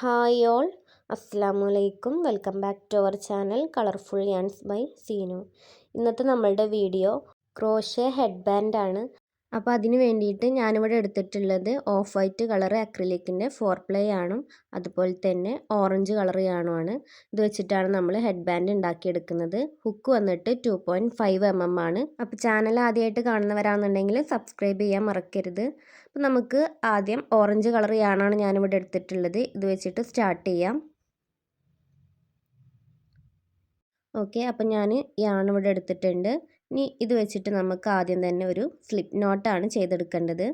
Hi all. അസ്സാം വലൈക്കും welcome back to our channel colourful yarns by Seenu. ഇന്നത്തെ നമ്മളുടെ വീഡിയോ ക്രോഷേ ഹെഡ് ബാൻഡ് ആണ്. അപ്പോൾ അതിന് വേണ്ടിയിട്ട് ഞാനിവിടെ എടുത്തിട്ടുള്ളത് ഓഫ് വൈറ്റ് കളർ അക്രിലിക്കിന്റെ ഫോർ പ്ലേ ആണ് അതുപോലെ തന്നെ ഓറഞ്ച് കളർ ആണുമാണ് ഇത് വെച്ചിട്ടാണ് നമ്മൾ ഹെഡ് ബാൻഡ് ഉണ്ടാക്കിയെടുക്കുന്നത്. ഹുക്ക് വന്നിട്ട് two point five M M ആണ്. അപ്പോൾ ചാനൽ ആദ്യമായിട്ട് കാണുന്നവരാണെന്നുണ്ടെങ്കിൽ സബ്സ്ക്രൈബ് ചെയ്യാൻ മറക്കരുത്. അപ്പോൾ നമുക്ക് ആദ്യം ഓറഞ്ച് കളർ യാണാണ് ഞാനിവിടെ എടുത്തിട്ടുള്ളത്. ഇത് വെച്ചിട്ട് സ്റ്റാർട്ട് ചെയ്യാം. ഓക്കെ അപ്പം ഞാൻ യാണിവിടെ എടുത്തിട്ടുണ്ട്. ഇനി ഇത് വെച്ചിട്ട് നമുക്ക് ആദ്യം തന്നെ ഒരു സ്ലിപ്പ് നോട്ടാണ് ചെയ്തെടുക്കേണ്ടത്.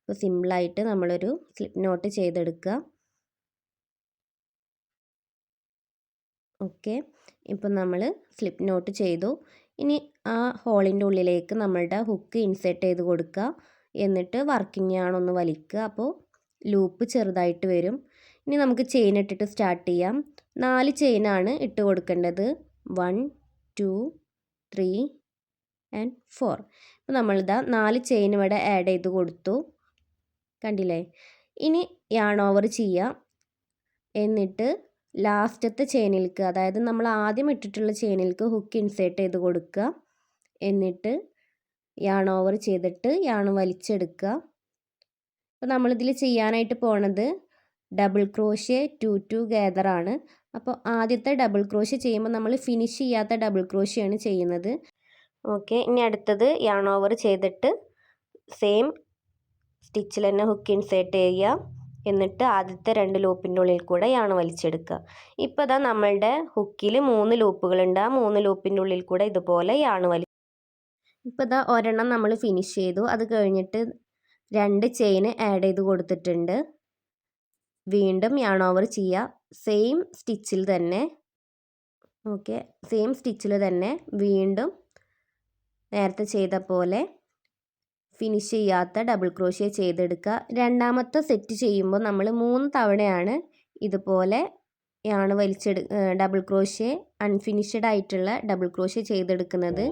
അപ്പോൾ സിമ്പിളായിട്ട് നമ്മളൊരു സ്ലിപ്പ് നോട്ട് ചെയ്തെടുക്കുക. ഓക്കെ ഇപ്പം നമ്മൾ സ്ലിപ്പ് നോട്ട് ചെയ്തു. ഇനി ആ ഹോളിന്റെ ഉള്ളിലേക്ക് നമ്മളുടെ ഹുക്ക് ഇൻസേർട്ട് ചെയ്ത് കൊടുക്കുക. എന്നിട്ട് വർക്കിംഗ് ആണൊന്ന് വലിക്കുക. അപ്പോൾ ലൂപ്പ് ചെറുതായിട്ട് വരും. ഇനി നമുക്ക് ചെയിൻ ഇട്ടിട്ട് സ്റ്റാർട്ട് ചെയ്യാം. നാല് ചെയിനാണ് ഇട്ട് കൊടുക്കേണ്ടത്. One two three and four അപ്പോൾ നമ്മളിതാ നാല് ചെയിൻ ഇവിടെ ആഡ് ചെയ്ത് കൊടുത്തു. കണ്ടില്ലേ? ഇനി യാൺ ഓവർ ചെയ്യാം. എന്നിട്ട് ലാസ്റ്റത്തെ ചെയിനിൽക്ക് അതായത് നമ്മൾ ആദ്യം ഇട്ടിട്ടുള്ള ചെയിനിലേക്ക് ഹുക്ക് ഇൻസേർട്ട് ചെയ്ത് കൊടുക്കുക. എന്നിട്ട് യാൺ ഓവർ ചെയ്തിട്ട് യാൺ വലിച്ചെടുക്കുക. അപ്പോൾ നമ്മളിതിൽ ചെയ്യാനായിട്ട് പോണത് ഡബിൾ ക്രോഷ്യ ടു ടു ഗേദറാണ് അപ്പോൾ ആദ്യത്തെ ഡബിൾ ക്രോഷ്യ ചെയ്യുമ്പോൾ നമ്മൾ ഫിനിഷ് ചെയ്യാത്ത ഡബിൾ ക്രോഷ്യയാണ് ചെയ്യുന്നത്. ഓക്കെ ഇനി അടുത്തത് യാൺ ഓവർ ചെയ്തിട്ട് സെയിം സ്റ്റിച്ചിൽ തന്നെ ഹുക്ക് ഇൻസേർട്ട് ചെയ്യുക. എന്നിട്ട് ആദ്യത്തെ രണ്ട് ലൂപ്പിന്റെ ഉള്ളിൽ കൂടെ യാണ് വലിച്ചെടുക്കുക. ഇപ്പോൾ ഇതാ നമ്മളുടെ ഹുക്കിൽ മൂന്ന് ലൂപ്പുകളുണ്ട് ആ മൂന്ന് ലൂപ്പിന്റെ ഉള്ളിൽ കൂടെ ഇതുപോലെ യാണ് വലി ഇപ്പോൾ ഇതാ ഒരെണ്ണം നമ്മൾ ഫിനിഷ് ചെയ്തു. അത് കഴിഞ്ഞിട്ട് രണ്ട് ചെയിൻ ആഡ് ചെയ്ത് കൊടുത്തിട്ടുണ്ട്. വീണ്ടും യാൺ ഓവർ ചെയ്യുക സെയിം സ്റ്റിച്ചിൽ തന്നെ. ഓക്കെ സെയിം സ്റ്റിച്ചിൽ തന്നെ വീണ്ടും നേരത്തെ ചെയ്ത പോലെ ഫിനിഷ് ചെയ്യാത്ത ഡബിൾ ക്രോഷ്യ ചെയ്തെടുക്കുക. രണ്ടാമത്തെ സെറ്റ് ചെയ്യുമ്പോൾ നമ്മൾ മൂന്ന് തവണയാണ് ഇതുപോലെ യാണ് വലിച്ചെടു ഡബിൾ ക്രോഷ്യ അൺഫിനിഷ്ഡ് ആയിട്ടുള്ള ഡബിൾ ക്രോഷ്യ ചെയ്തെടുക്കുന്നത്.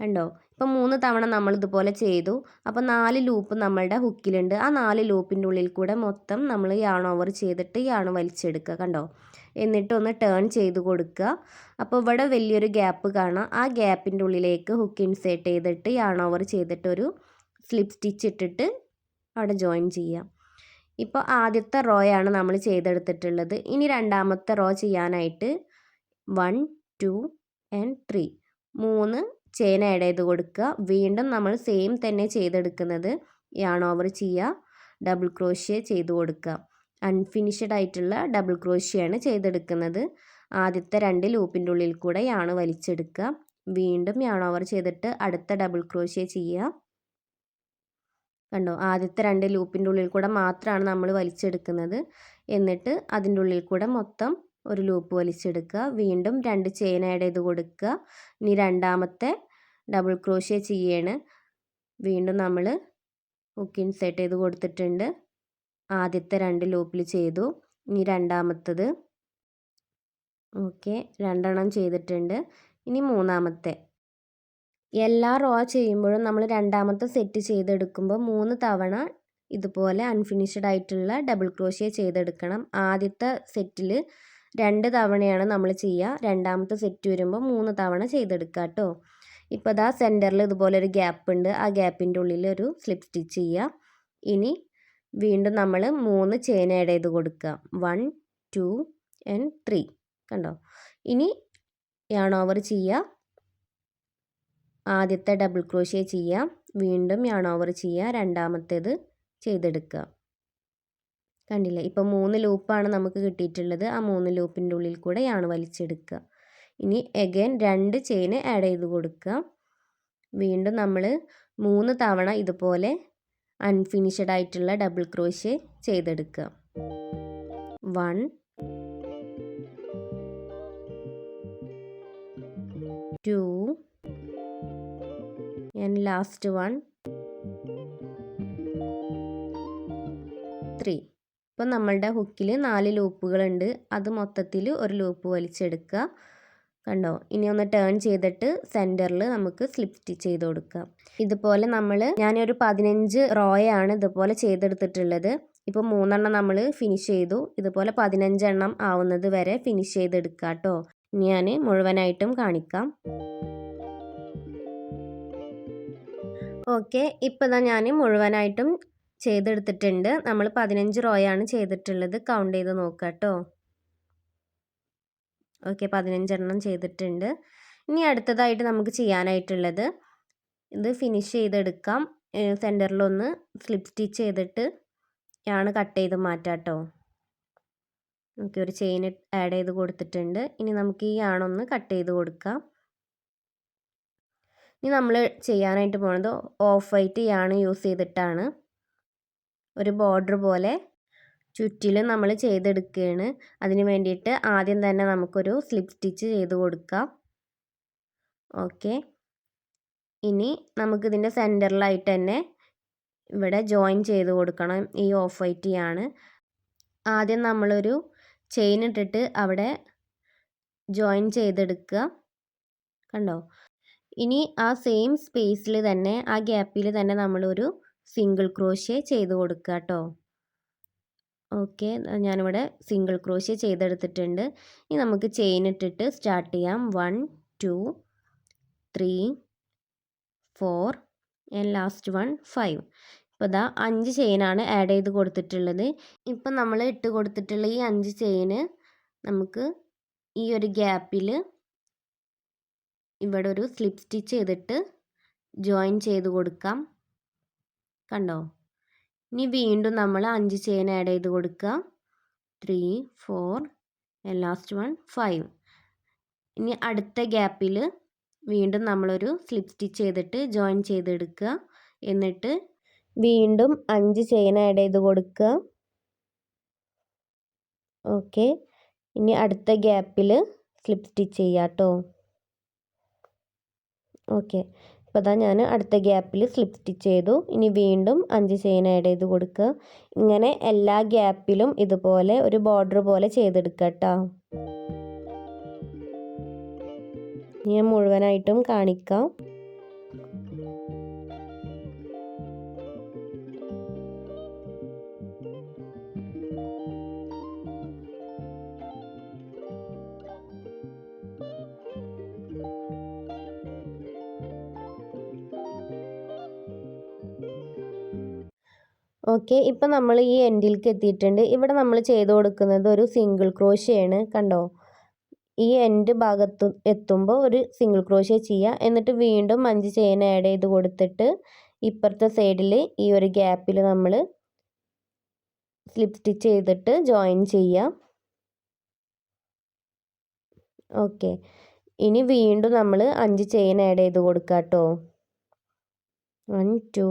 കണ്ടോ? ഇപ്പം മൂന്ന് തവണ നമ്മൾ ഇതുപോലെ ചെയ്തു. അപ്പോൾ നാല് ലൂപ്പ് നമ്മളുടെ ഹുക്കിലുണ്ട് ആ നാല് ലൂപ്പിന്റെ ഉള്ളിൽ കൂടെ മൊത്തം നമ്മൾ യാൺ ഓവർ ചെയ്തിട്ട് യാണ് വലിച്ചെടുക്കുക കണ്ടോ? എന്നിട്ട് ഒന്ന് ടേൺ ചെയ്ത് കൊടുക്കുക. അപ്പോൾ ഇവിടെ വലിയൊരു ഗ്യാപ്പ് കാണാം. ആ ഗ്യാപ്പിന്റെ ഉള്ളിലേക്ക് ഹുക്ക് ഇൻസേർട്ട് ചെയ്തിട്ട് യാൺ ഓവർ ചെയ്തിട്ടൊരു സ്ലിപ്പ് സ്റ്റിച്ച് ഇട്ടിട്ട് അവിടെ ജോയിൻ ചെയ്യാം. ഇപ്പോൾ ആദ്യത്തെ റോയാണ് നമ്മൾ ചെയ്തെടുത്തിട്ടുള്ളത്. ഇനി രണ്ടാമത്തെ റോ ചെയ്യാനായിട്ട് വൺ ടു ആൻഡ് ത്രീ മൂന്ന് ചെയിൻ ആഡ് ചെയ്ത് കൊടുക്കുക. വീണ്ടും നമ്മൾ സെയിം തന്നെ ചെയ്തെടുക്കുന്നത് യാൺ ഓവർ ചെയ്യുക. ഡബിൾ ക്രോഷ്യ ചെയ്ത് കൊടുക്കുക. അൺഫിനിഷഡ് ആയിട്ടുള്ള ഡബിൾ ക്രോഷ്യയാണ് ചെയ്തെടുക്കുന്നത്. ആദ്യത്തെ രണ്ട് ലൂപ്പിന്റെ ഉള്ളിൽ കൂടെ യാണ് വലിച്ചെടുക്കുക. വീണ്ടും യാൺ ഓവർ ചെയ്തിട്ട് അടുത്ത ഡബിൾ ക്രോഷ്യ ചെയ്യുക. കണ്ടോ? ആദ്യത്തെ രണ്ട് ലൂപ്പിന്റെ ഉള്ളിൽ കൂടെ മാത്രമാണ് നമ്മൾ വലിച്ചെടുക്കുന്നത്. എന്നിട്ട് അതിന്റെ ഉള്ളിൽ കൂടെ മൊത്തം ഒരു ലൂപ്പ് വലിച്ചെടുക്കുക. വീണ്ടും രണ്ട് ചെയിൻ ആഡ് ചെയ്ത് കൊടുക്കുക. ഇനി രണ്ടാമത്തെ ഡബിൾ ക്രോഷ്യ ചെയ്യാണ്. വീണ്ടും നമ്മൾ ഹുക്ക് സെറ്റ് ചെയ്ത് കൊടുത്തിട്ടുണ്ട്. ആദ്യത്തെ രണ്ട് ലൂപ്പിൽ ചെയ്തു. ഇനി രണ്ടാമത്തത്. ഓക്കെ രണ്ടെണ്ണം ചെയ്തിട്ടുണ്ട്. ഇനി മൂന്നാമത്തെ. എല്ലാ റോ ചെയ്യുമ്പോഴും നമ്മൾ രണ്ടാമത്തെ സെറ്റ് ചെയ്തെടുക്കുമ്പോൾ മൂന്ന് തവണ ഇതുപോലെ അൺഫിനിഷ്ഡ് ആയിട്ടുള്ള ഡബിൾ ക്രോഷ്യ ചെയ്തെടുക്കണം. ആദ്യത്തെ സെറ്റിൽ രണ്ട് തവണയാണ് നമ്മൾ ചെയ്യുക രണ്ടാമത്തെ സെറ്റ് വരുമ്പോൾ മൂന്ന് തവണ ചെയ്തെടുക്കുക കേട്ടോ ഇപ്പോൾ അതാ സെന്ററിൽ ഇതുപോലെ ഒരു ഗ്യാപ്പ് ഉണ്ട്. ആ ഗ്യാപ്പിന്റെ ഉള്ളിൽ ഒരു സ്ലിപ്പ് സ്റ്റിച്ച് ചെയ്യുക ഇനി വീണ്ടും നമ്മൾ മൂന്ന് ചെയിൻ ആഡ് ചെയ്ത് കൊടുക്കുക വൺ ടു ആൻഡ് ത്രീ കണ്ടോ? ഇനി യാൺ ഓവർ ചെയ്യുക ആദ്യത്തെ ഡബിൾ ക്രോഷ്യ ചെയ്യുക വീണ്ടും യാൺ ഓവർ ചെയ്യുക രണ്ടാമത്തേത് ചെയ്തെടുക്കുക കണ്ടില്ലേ? ഇപ്പം മൂന്ന് ലൂപ്പാണ് നമുക്ക് കിട്ടിയിട്ടുള്ളത്. ആ മൂന്ന് ലൂപ്പിന്റെ ഉള്ളിൽ കൂടെയാണ് വലിച്ചെടുക്കുക. ഇനി എഗൈൻ രണ്ട് ചെയിൻ ആഡ് ചെയ്ത് കൊടുക്കുക. വീണ്ടും നമ്മൾ മൂന്ന് തവണ ഇതുപോലെ അൺഫിനിഷഡ് ആയിട്ടുള്ള ഡബിൾ ക്രോഷ്യ ചെയ്തെടുക്കുക. One two and last one three ഇപ്പം നമ്മളുടെ ഹുക്കിൽ നാല് ലൂപ്പുകളുണ്ട്. അത് മൊത്തത്തിൽ ഒരു ലൂപ്പ് വലിച്ചെടുക്കുക. കണ്ടോ? ഇനി ഒന്ന് ടേൺ ചെയ്തിട്ട് സെന്ററിൽ നമുക്ക് സ്ലിപ്പ് സ്റ്റിച്ച് ചെയ്ത് കൊടുക്കാം. ഇതുപോലെ നമ്മൾ ഞാനൊരു പതിനഞ്ച് റോയാണ് ഇതുപോലെ ചെയ്തെടുത്തിട്ടുള്ളത്. ഇപ്പോൾ മൂന്നെണ്ണം നമ്മൾ ഫിനിഷ് ചെയ്തു. ഇതുപോലെ പതിനഞ്ചെണ്ണം ആവുന്നത് വരെ ഫിനിഷ് ചെയ്തെടുക്കാം കേട്ടോ ഇനി ഞാൻ മുഴുവനായിട്ടും കാണിക്കാം. ഓക്കെ. ഇപ്പം ഞാൻ മുഴുവനായിട്ടും ചെയ്തെടുത്തിട്ടുണ്ട്. നമ്മൾ പതിനഞ്ച് റോയാണ് ചെയ്തിട്ടുള്ളത്. കൗണ്ട് ചെയ്ത് നോക്കാം കേട്ടോ. ഓക്കെ പതിനഞ്ചെണ്ണം ചെയ്തിട്ടുണ്ട്. ഇനി അടുത്തതായിട്ട് നമുക്ക് ചെയ്യാനായിട്ടുള്ളത്. ഇത് ഫിനിഷ് ചെയ്തെടുക്കാം. സെന്ററിലൊന്ന് സ്ലിപ്പ് സ്റ്റിച്ച് ചെയ്തിട്ട് ആണ് കട്ട് ചെയ്ത് മാറ്റാം കേട്ടോ. ഓക്കെ ഒരു ചെയിൻ ആഡ് ചെയ്ത് കൊടുത്തിട്ടുണ്ട്. ഇനി നമുക്ക് ഈ ആണൊന്ന് കട്ട് ചെയ്ത് കൊടുക്കാം. ഇനി നമ്മൾ ചെയ്യാനായിട്ട് പോണത് ഓഫ് വൈറ്റ് യാണ് യൂസ് ചെയ്തിട്ടാണ്. ഒരു ബോർഡർ പോലെ ചുറ്റിലും നമ്മൾ ചെയ്തെടുക്കുകയാണ് അതിന് വേണ്ടിയിട്ട് ആദ്യം തന്നെ നമുക്കൊരു സ്ലിപ്പ് സ്റ്റിച്ച് ചെയ്ത് കൊടുക്കാം. ഓക്കെ ഇനി നമുക്കിതിന്റെ സെന്ററിലായിട്ട് തന്നെ ഇവിടെ ജോയിൻ ചെയ്ത് കൊടുക്കണം. ഈ ഓഫ് വൈറ്റ് ആണ്. ആദ്യം നമ്മളൊരു ചെയിൻ ഇട്ടിട്ട് അവിടെ ജോയിൻ ചെയ്തെടുക്കുക. കണ്ടോ? ഇനി ആ സെയിം സ്പേസിൽ തന്നെ ആ ഗ്യാപ്പിൽ തന്നെ നമ്മളൊരു സിംഗിൾ ക്രോഷ്യ ചെയ്ത് കൊടുക്കുക കേട്ടോ ഓക്കെ ഞാനിവിടെ സിംഗിൾ ക്രോഷ്യ ചെയ്തെടുത്തിട്ടുണ്ട്. ഇനി നമുക്ക് ചെയിൻ ഇട്ടിട്ട് സ്റ്റാർട്ട് ചെയ്യാം. One two three four and last one five ഇപ്പോൾ ഇതാ അഞ്ച് ചെയിനാണ് ആഡ് ചെയ്ത് കൊടുത്തിട്ടുള്ളത്. ഇപ്പം നമ്മൾ ഇട്ട് കൊടുത്തിട്ടുള്ള ഈ അഞ്ച് ചെയിന് നമുക്ക് ഈ ഒരു ഗ്യാപ്പിൽ ഇവിടെ ഒരു സ്ലിപ്പ് സ്റ്റിച്ച് ചെയ്തിട്ട് ജോയിൻ ചെയ്ത് കൊടുക്കാം. കണ്ടോ? ഇനി വീണ്ടും നമ്മൾ അഞ്ച് ചെയിൻ ആഡ് ചെയ്ത് കൊടുക്കുക. Three four last one five ഇനി അടുത്ത ഗ്യാപ്പിൽ വീണ്ടും നമ്മളൊരു സ്ലിപ്പ് സ്റ്റിച്ച് ചെയ്തിട്ട് ജോയിൻ ചെയ്തെടുക്കുക. എന്നിട്ട് വീണ്ടും അഞ്ച് ചെയിൻ ആഡ് ചെയ്ത് കൊടുക്കുക. ഓക്കെ ഇനി അടുത്ത ഗ്യാപ്പിൽ സ്ലിപ്പ് സ്റ്റിച്ച് ചെയ്യാം കേട്ടോ ഓക്കെ അപ്പോൾ അതാ ഞാൻ അടുത്ത ഗ്യാപ്പിൽ സ്ലിപ്പ് സ്റ്റിച്ച് ചെയ്തു. ഇനി വീണ്ടും അഞ്ച് ചെയിൻ ആഡ് ചെയ്ത് കൊടുക്കുക ഇങ്ങനെ എല്ലാ ഗ്യാപ്പിലും ഇതുപോലെ ഒരു ബോർഡർ പോലെ ചെയ്തെടുക്കുക കേട്ടോ ഞാൻ മുഴുവനായിട്ടും കാണിക്കാം. ഓക്കെ ഇപ്പം നമ്മൾ ഈ എൻഡിലേക്ക് എത്തിയിട്ടുണ്ട്. ഇവിടെ നമ്മൾ ചെയ്ത് കൊടുക്കുന്നത് ഒരു സിംഗിൾ ക്രോഷ്യയാണ് കണ്ടോ? ഈ എൻഡ് ഭാഗത്ത് എത്തുമ്പോൾ ഒരു സിംഗിൾ ക്രോഷ്യ ചെയ്യുക എന്നിട്ട് വീണ്ടും അഞ്ച് ചെയിൻ ആഡ് ചെയ്ത് കൊടുത്തിട്ട് ഇപ്പുറത്തെ സൈഡിൽ ഈ ഒരു ഗ്യാപ്പിൽ നമ്മൾ സ്ലിപ്പ് സ്റ്റിച്ച് ചെയ്തിട്ട് ജോയിൻ ചെയ്യാം. ഓക്കെ ഇനി വീണ്ടും നമ്മൾ അഞ്ച് ചെയിൻ ആഡ് ചെയ്ത് കൊടുക്കുക കേട്ടോ one two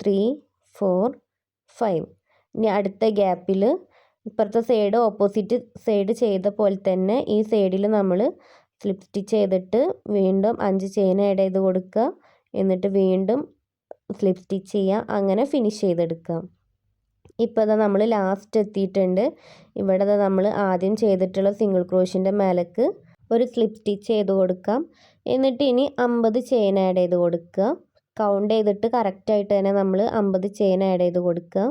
three four five. ഇനി അടുത്ത ഗ്യാപ്പിൽ ഇപ്പുറത്തെ സൈഡ് ഓപ്പോസിറ്റ് സൈഡ് ചെയ്ത പോലെ തന്നെ ഈ സൈഡിൽ നമ്മൾ സ്ലിപ്പ് സ്റ്റിച്ച് ചെയ്തിട്ട് വീണ്ടും അഞ്ച് ചെയിൻ ആഡ് ചെയ്ത് കൊടുക്കുക. എന്നിട്ട് വീണ്ടും സ്ലിപ്പ് സ്റ്റിച്ച് ചെയ്യുക. അങ്ങനെ ഫിനിഷ് ചെയ്തെടുക്കുക. ഇപ്പോൾ ഇതാ നമ്മൾ ലാസ്റ്റ് എത്തിയിട്ടുണ്ട്. ഇവിടെ നമ്മൾ ആദ്യം ചെയ്തിട്ടുള്ള സിംഗിൾ ക്രോഷിന്റെ മേലേക്ക് ഒരു സ്ലിപ്പ് സ്റ്റിച്ച് ചെയ്ത് കൊടുക്കാം. എന്നിട്ട് ഇനി അമ്പത് ചെയിൻ ആഡ് ചെയ്ത് കൊടുക്കുക. കൗണ്ട് ചെയ്തിട്ട് കറക്റ്റായിട്ട് തന്നെ നമ്മൾ അമ്പത് ചെയിൻ ആഡ് ചെയ്ത് കൊടുക്കുക.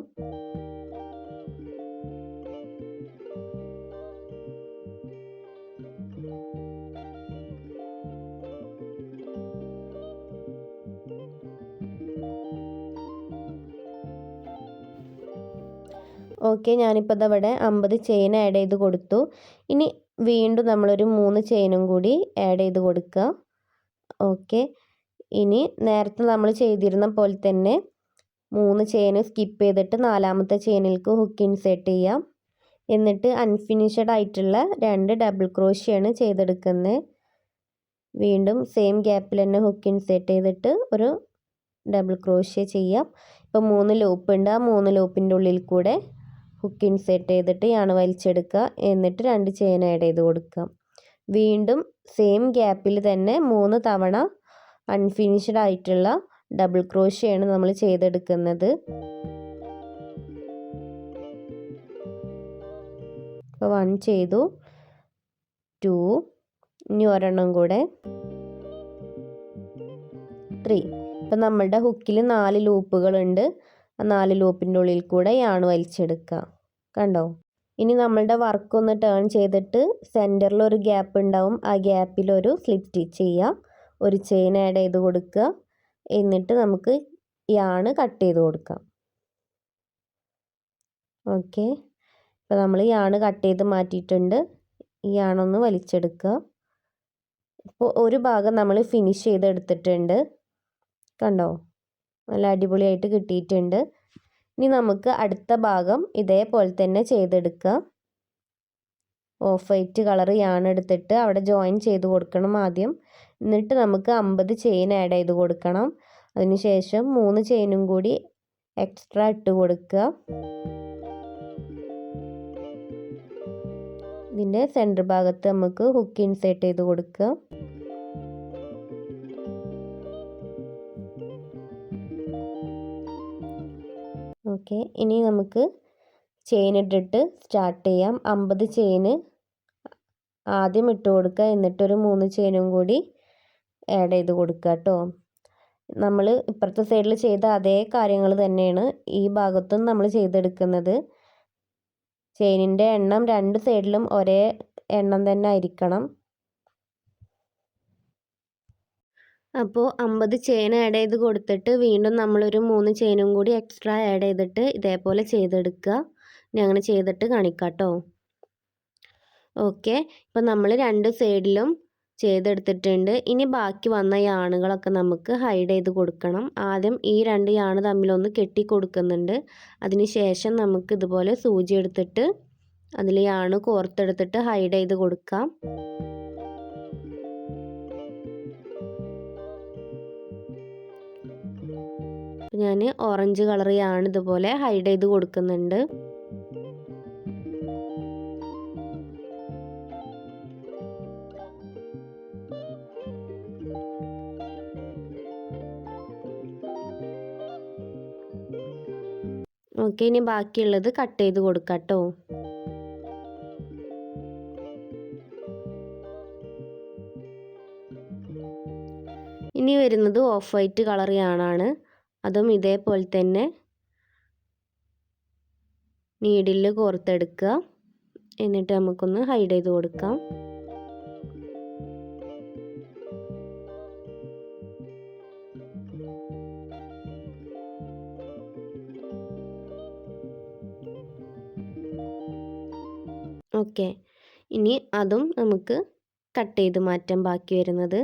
ഓക്കെ ഞാനിപ്പോൾ ഇവിടെ അമ്പത് ചെയിൻ ആഡ് ചെയ്ത് കൊടുത്തു. ഇനി വീണ്ടും നമ്മളൊരു മൂന്ന് ചെയിനും കൂടി ആഡ് ചെയ്ത് കൊടുക്കുക. ഓക്കെ ഇനി നേരത്തെ നമ്മൾ ചെയ്തിരുന്ന പോലെ തന്നെ മൂന്ന് ചെയിൻ സ്കിപ്പ് ചെയ്തിട്ട് നാലാമത്തെ ചെയിനിലേക്ക് ഹുക്ക് ഇൻസേർട്ട് ചെയ്യാം. എന്നിട്ട് അൺഫിനിഷഡ് ആയിട്ടുള്ള രണ്ട് ഡബിൾ ക്രോഷിയാണ് ചെയ്തെടുക്കുന്നത്. വീണ്ടും സെയിം ഗ്യാപ്പിൽ തന്നെ ഹുക്ക് ഇൻസേർട്ട് ചെയ്തിട്ട് ഒരു ഡബിൾ ക്രോഷ്യ ചെയ്യാം. ഇപ്പോൾ മൂന്ന് ലൂപ്പ് ഉണ്ട്. ആ മൂന്ന് ലൂപ്പിന്റെ ഉള്ളിൽ കൂടെ ഹുക്ക് ഇൻസേർട്ട് ചെയ്തിട്ട് യാണ് വലിച്ചെടുക്കുക. എന്നിട്ട് രണ്ട് ചെയിൻ ആഡ് ചെയ്ത് കൊടുക്കാം. വീണ്ടും സെയിം ഗ്യാപ്പിൽ തന്നെ മൂന്ന് തവണ അൺഫിനിഷ്ഡ് ആയിട്ടുള്ള ഡബിൾ ക്രോഷയാണ് നമ്മൾ ചെയ്തെടുക്കുന്നത്. ഇപ്പോൾ വൺ ചെയ്തു. ടു ഇനി ഒരെണ്ണം കൂടെ. ത്രീ ഇപ്പം നമ്മളുടെ ഹുക്കിൽ നാല് ലൂപ്പുകളുണ്ട് ആ നാല് ലൂപ്പിന്റെ ഉള്ളിൽ കൂടെ യാണ് വലിച്ചെടുക്കുക. കണ്ടോ? ഇനി നമ്മളുടെ വർക്ക് ഒന്ന് ടേൺ ചെയ്തിട്ട് സെന്ററിൽ ഒരു ഗ്യാപ്പ് ഉണ്ടാവും. ആ ഗ്യാപ്പിൽ ഒരു സ്ലിപ്പ് സ്റ്റിച്ച് ചെയ്യുക ഒരു ചെയിൻ ആഡ് ചെയ്ത് കൊടുക്കുക. എന്നിട്ട് നമുക്ക് യാണ് കട്ട് ചെയ്ത് കൊടുക്കാം ഓക്കെ ഇപ്പോൾ നമ്മൾ യാണ് കട്ട് ചെയ്ത് മാറ്റിയിട്ടുണ്ട്. ഈ യാണൊന്ന് വലിച്ചെടുക്കുക. ഇപ്പോൾ ഒരു ഭാഗം നമ്മൾ ഫിനിഷ് ചെയ്തെടുത്തിട്ടുണ്ട്. കണ്ടോ? നല്ല അടിപൊളിയായിട്ട് കിട്ടിയിട്ടുണ്ട്. ഇനി നമുക്ക് അടുത്ത ഭാഗം ഇതേപോലെ തന്നെ ചെയ്തെടുക്കുക. ഓഫ് വൈറ്റ് കളർ യാണ് എടുത്തിട്ട് അവിടെ ജോയിൻ ചെയ്ത് കൊടുക്കണം ആദ്യം. എന്നിട്ട് നമുക്ക് അമ്പത് ചെയിൻ ആഡ് ചെയ്ത് കൊടുക്കണം. അതിനുശേഷം മൂന്ന് ചെയിനും കൂടി എക്സ്ട്രാ ഇട്ട് കൊടുക്കുക. ഇതിന്റെ സെന്റർ ഭാഗത്ത് നമുക്ക് ഹുക്ക് ഇൻസേർട്ട് ചെയ്ത് കൊടുക്കുക. ഓക്കെ ഇനി നമുക്ക് ചെയിൻ ഇട്ടിട്ട് സ്റ്റാർട്ട് ചെയ്യാം. അമ്പത് ചെയിന് ആദ്യം ഇട്ട് കൊടുക്കുക. എന്നിട്ടൊരു മൂന്ന് ചെയിനും കൂടി ആഡ് ചെയ്ത് കൊടുക്കുക കേട്ടോ നമ്മൾ ഇപ്പുറത്തെ സൈഡിൽ ചെയ്ത അതേ കാര്യങ്ങൾ തന്നെയാണ് ഈ ഭാഗത്തും നമ്മൾ ചെയ്തെടുക്കുന്നത്. ചെയിനിന്റെ എണ്ണം രണ്ട് സൈഡിലും ഒരേ എണ്ണം തന്നെ ആയിരിക്കണം. അപ്പോൾ അമ്പത് ചെയിൻ ആഡ് ചെയ്ത് കൊടുത്തിട്ട് വീണ്ടും നമ്മളൊരു മൂന്ന് ചെയിനും കൂടി എക്സ്ട്രാ ആഡ് ചെയ്തിട്ട് ഇതേപോലെ ചെയ്തെടുക്കുക. ഇനി അങ്ങനെ ചെയ്തിട്ട് കാണിക്കാം കേട്ടോ ഓക്കെ ഇപ്പം നമ്മൾ രണ്ട് സൈഡിലും ചെയ്തെടുത്തിട്ടുണ്ട്. ഇനി ബാക്കി വന്ന യാണുകളൊക്കെ നമുക്ക് ഹൈഡ് ചെയ്ത് കൊടുക്കണം. ആദ്യം ഈ രണ്ട് യാണ് തമ്മിലൊന്ന് കെട്ടി കൊടുക്കുന്നുണ്ട് അതിന് ശേഷം നമുക്ക് ഇതുപോലെ സൂചി എടുത്തിട്ട് അതിൽ യാണ് കോർത്തെടുത്തിട്ട് ഹൈഡ് ചെയ്ത് കൊടുക്കാം. ഞാൻ ഓറഞ്ച് കളർ യാണ് ഇതുപോലെ ഹൈഡ് ചെയ്ത് കൊടുക്കുന്നുണ്ട്. ഓക്കെ ഇനി ബാക്കിയുള്ളത് കട്ട് ചെയ്ത് കൊടുക്കാം കേട്ടോ ഇനി വരുന്നത് ഓഫ് വൈറ്റ് കളർ യാണാണ് അതും ഇതേപോലെ തന്നെ നീഡിൽ കോർത്തെടുക്കുക. എന്നിട്ട് നമുക്കൊന്ന് ഹൈഡ് ചെയ്ത് കൊടുക്കാം. ഓക്കെ. ഇനി അതും നമുക്ക് കട്ട് ചെയ്ത് മാറ്റാം ബാക്കി വരുന്നത്.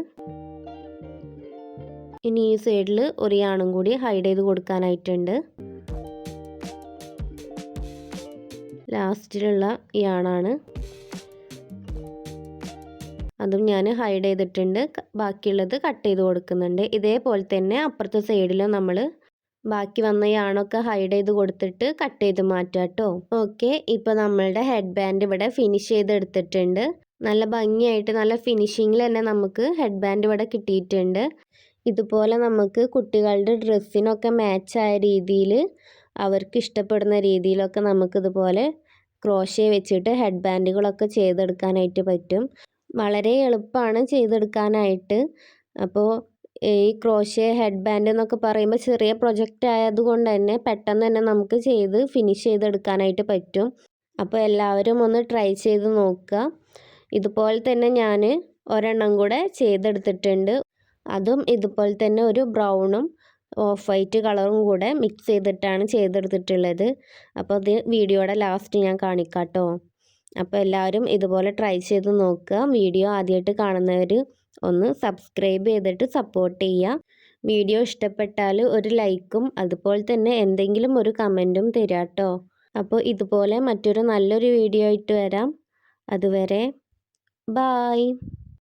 ഇനി ഈ സൈഡിൽ ഒരു യാണും കൂടി ഹൈഡ് ചെയ്ത് കൊടുക്കാനായിട്ടുണ്ട്. ലാസ്റ്റിലുള്ള യാണാണ് അതും ഞാൻ ഹൈഡ് ചെയ്തിട്ടുണ്ട്. ബാക്കിയുള്ളത് കട്ട് ചെയ്ത് കൊടുക്കുന്നുണ്ട്. ഇതേപോലെ തന്നെ അപ്പുറത്തെ സൈഡിലും നമ്മൾ ബാക്കി വന്ന യാണൊക്കെ ഹൈഡ് ചെയ്ത് കൊടുത്തിട്ട് കട്ട് ചെയ്ത് മാറ്റാം കേട്ടോ ഓക്കെ ഇപ്പോൾ നമ്മളുടെ ഹെഡ് ബാൻഡ് ഇവിടെ ഫിനിഷ് ചെയ്തെടുത്തിട്ടുണ്ട് നല്ല ഭംഗിയായിട്ട് നല്ല ഫിനിഷിങ്ങിൽ തന്നെ നമുക്ക് ഹെഡ് ബാൻഡ് ഇവിടെ കിട്ടിയിട്ടുണ്ട്. ഇതുപോലെ നമുക്ക് കുട്ടികളുടെ ഡ്രസ്സിനൊക്കെ മാച്ചായ രീതിയിൽ അവർക്ക് ഇഷ്ടപ്പെടുന്ന രീതിയിലൊക്കെ നമുക്കിതുപോലെ ക്രോഷേ വെച്ചിട്ട് ഹെഡ് ബാൻഡുകളൊക്കെ ചെയ്തെടുക്കാനായിട്ട് പറ്റും. വളരെ എളുപ്പമാണ് ചെയ്തെടുക്കാനായിട്ട്. അപ്പോൾ ഈ ക്രോഷേ ഹെഡ് ബാൻഡ് എന്നൊക്കെ പറയുമ്പോൾ ചെറിയ പ്രൊജക്റ്റ് ആയതുകൊണ്ട് തന്നെ പെട്ടെന്ന് തന്നെ നമുക്ക് ചെയ്ത് ഫിനിഷ് ചെയ്തെടുക്കാനായിട്ട് പറ്റും. അപ്പോൾ എല്ലാവരും ഒന്ന് ട്രൈ ചെയ്ത് നോക്കുക. ഇതുപോലെ തന്നെ ഞാൻ ഒരെണ്ണം കൂടെ ചെയ്തെടുത്തിട്ടുണ്ട്. അതും ഇതുപോലെ തന്നെ ഒരു ബ്രൗണും ഓഫ് വൈറ്റ് കളറും കൂടെ മിക്സ് ചെയ്തിട്ടാണ് ചെയ്തെടുത്തിട്ടുള്ളത്. അപ്പോൾ അത് വീഡിയോയുടെ ലാസ്റ്റ് ഞാൻ കാണിക്കാം കേട്ടോ അപ്പോൾ എല്ലാവരും ഇതുപോലെ ട്രൈ ചെയ്ത് നോക്കുക. വീഡിയോ ആദ്യമായിട്ട് കാണുന്നവർ ഒന്ന് സബ്സ്ക്രൈബ് ചെയ്തിട്ട് സപ്പോർട്ട് ചെയ്യുക. വീഡിയോ ഇഷ്ടപ്പെട്ടാൽ ഒരു ലൈക്കും അതുപോലെ തന്നെ എന്തെങ്കിലും ഒരു കമന്റും തരാം കേട്ടോ അപ്പോൾ ഇതുപോലെ മറ്റൊരു നല്ലൊരു വീഡിയോ ആയിട്ട് വരാം. അതുവരെ ബായ്